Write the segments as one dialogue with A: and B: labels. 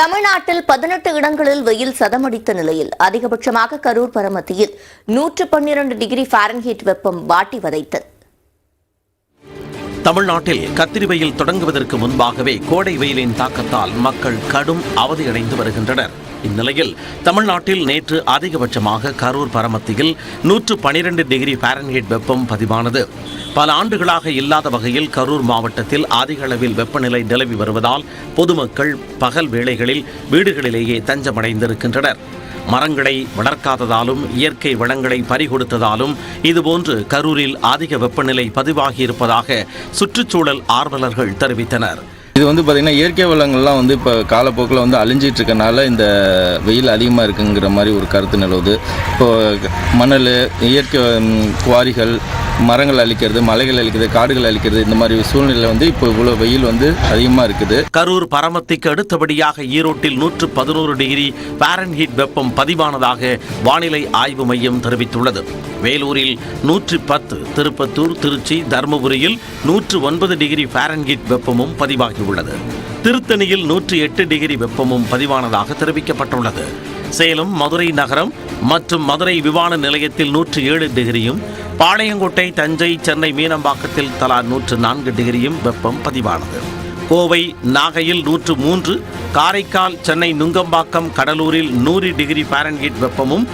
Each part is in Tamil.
A: தமிழ்நாட்டில் பதினெட்டு இடங்களில் வெயில் சதமடித்த நிலையில் அதிகபட்சமாக கரூர் பரமத்தியில் நூற்று பன்னிரண்டு டிகிரி ஃபாரன்ஹீட் வெப்பம் வாட்டி வதைத்தது
B: தமிழ்நாட்டில் கத்திரி வெயில் தொடங்குவதற்கு முன்பாகவே கோடை வெயிலின் தாக்கத்தால் மக்கள் கடும் அவதியடைந்து வருகின்றனர் இந்நிலையில் தமிழ்நாட்டில் நேற்று அதிகபட்சமாக கரூர் பரமத்தியில் நூற்று பனிரெண்டு டிகிரி பாரன்ஹீட் வெப்பம் பதிவானது பல ஆண்டுகளாக இல்லாத வகையில் கரூர் மாவட்டத்தில் அதிக அளவில் வெப்பநிலை நிலவி வருவதால் பொதுமக்கள் பகல் வேளைகளில் வீடுகளிலேயே தஞ்சமடைந்திருக்கின்றனர் மரங்களை வளர்க்காததாலும் இயற்கை வளங்களை பறிகொடுத்ததாலும் இதுபோன்று கரூரில் அதிக வெப்பநிலை பதிவாகியிருப்பதாக சுற்றுச்சூழல் ஆர்வலர்கள் தெரிவித்தனர்
C: இது வந்து பார்த்திங்கன்னா இயற்கை வளங்கள்லாம் வந்து இப்போ காலப்போக்கில் வந்து அழிஞ்சிட்டு இருக்கனால இந்த வெயில் அதிகமாக இருக்குங்கிற மாதிரி ஒரு கருத்து நிலவுது இப்போது மணல் இயற்கை குவாரிகள் மரங்கள் அழிக்கிறது மலைகள் அழிக்கிறது காடுகள் அழிக்கிறது இந்த மாதிரி சூழ்நிலை வந்து இப்போ இவ்வளோ வெயில் வந்து அதிகமாக இருக்குது
B: கரூர் பரமத்திக்கு அடுத்தபடியாக ஈரோட்டில் நூற்று பதினோரு டிகிரி பேரன்ஹீட் வெப்பம் பதிவானதாக வானிலை ஆய்வு மையம் தெரிவித்துள்ளது வேலூரில் நூற்றி பத்து திருப்பத்தூர் திருச்சி தருமபுரியில் நூற்று ஒன்பது டிகிரி பாரன்ஹீட் வெப்பமும் பதிவாகியுள்ளது திருத்தணியில் நூற்றி எட்டு டிகிரி வெப்பமும் பதிவானதாக தெரிவிக்கப்பட்டுள்ளது சேலம் மதுரை நகரம் மற்றும் மதுரை விமான நிலையத்தில் நூற்று ஏழு டிகிரியும் பாளையங்கோட்டை தஞ்சை சென்னை மீனம்பாக்கத்தில் தலா நூற்று நான்கு டிகிரியும் வெப்பம் பதிவானது கோவை நாகையில் நூற்று மூன்று காரைக்கால் சென்னை நுங்கம்பாக்கம் கடலூரில் நூறு டிகிரி பாரன்ஹீட் வெப்பமும்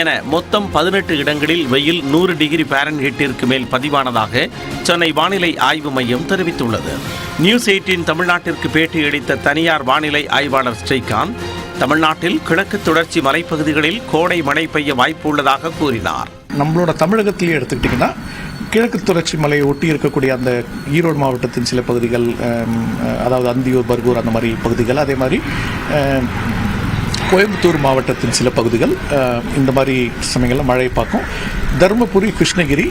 B: என மொத்தம் பதினெட்டு இடங்களில் வெயில் நூறு டிகிரி பாரன்ஹீட்டிற்கு மேல் பதிவானதாக சென்னை வானிலை ஆய்வு மையம் தெரிவித்துள்ளது நியூஸ் எயிட்டின் தமிழ்நாட்டிற்கு பேட்டியளித்த தனியார் வானிலை ஆய்வாளர் ஸ்ரீகாந்த் தமிழ்நாட்டில் கிழக்கு தொடர்ச்சி மலைப்பகுதிகளில் கோடை மழை பெய்ய வாய்ப்பு உள்ளதாக கூறினார்
D: நம்மளோட தமிழகத்திலேயே எடுத்துக்கிட்டிங்கன்னா கிழக்கு தொடர்ச்சி மலையை ஒட்டி இருக்கக்கூடிய அந்த ஈரோடு மாவட்டத்தின் சில பகுதிகள் அதாவது அந்தியூர் பர்கூர் அந்த மாதிரி பகுதிகள் அதே மாதிரி கோயம்புத்தூர் மாவட்டத்தின் சில பகுதிகள் இந்த மாதிரி சமயங்களில் மழையை பார்க்கும் தருமபுரி கிருஷ்ணகிரி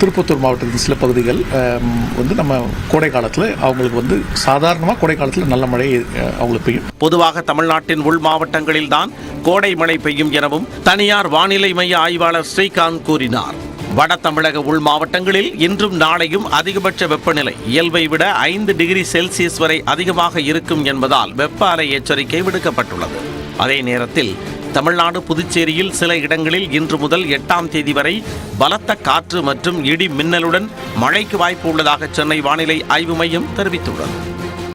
D: திருப்பத்தூர் மாவட்டத்தின் சில பகுதிகள் வந்து நம்ம கோடை காலத்தில் அவங்களுக்கு வந்து சாதாரணமாக கோடை காலத்தில் நல்ல மழை அவங்களுக்கு பெய்யும்
B: பொதுவாக தமிழ்நாட்டின் உள் மாவட்டங்களில் தான் கோடை மழை பெய்யும் எனவும் தனியார் வானிலை மைய ஆய்வாளர் ஸ்ரீகாந்த் கூறினார் வட தமிழக உள் மாவட்டங்களில் இன்றும் நாளையும் அதிகபட்ச வெப்பநிலை இயல்பை விட ஐந்து டிகிரி செல்சியஸ் வரை அதிகமாக இருக்கும் என்பதால் வெப்ப அலை எச்சரிக்கை விடுக்கப்பட்டுள்ளது அதே நேரத்தில் தமிழ்நாடு புதுச்சேரியில் சில இடங்களில் இன்று முதல் எட்டாம் தேதி வரை பலத்த காற்று மற்றும் இடி மின்னலுடன் மழைக்கு வாய்ப்பு உள்ளதாக சென்னை வானிலை ஆய்வு மையம் தெரிவித்துள்ளது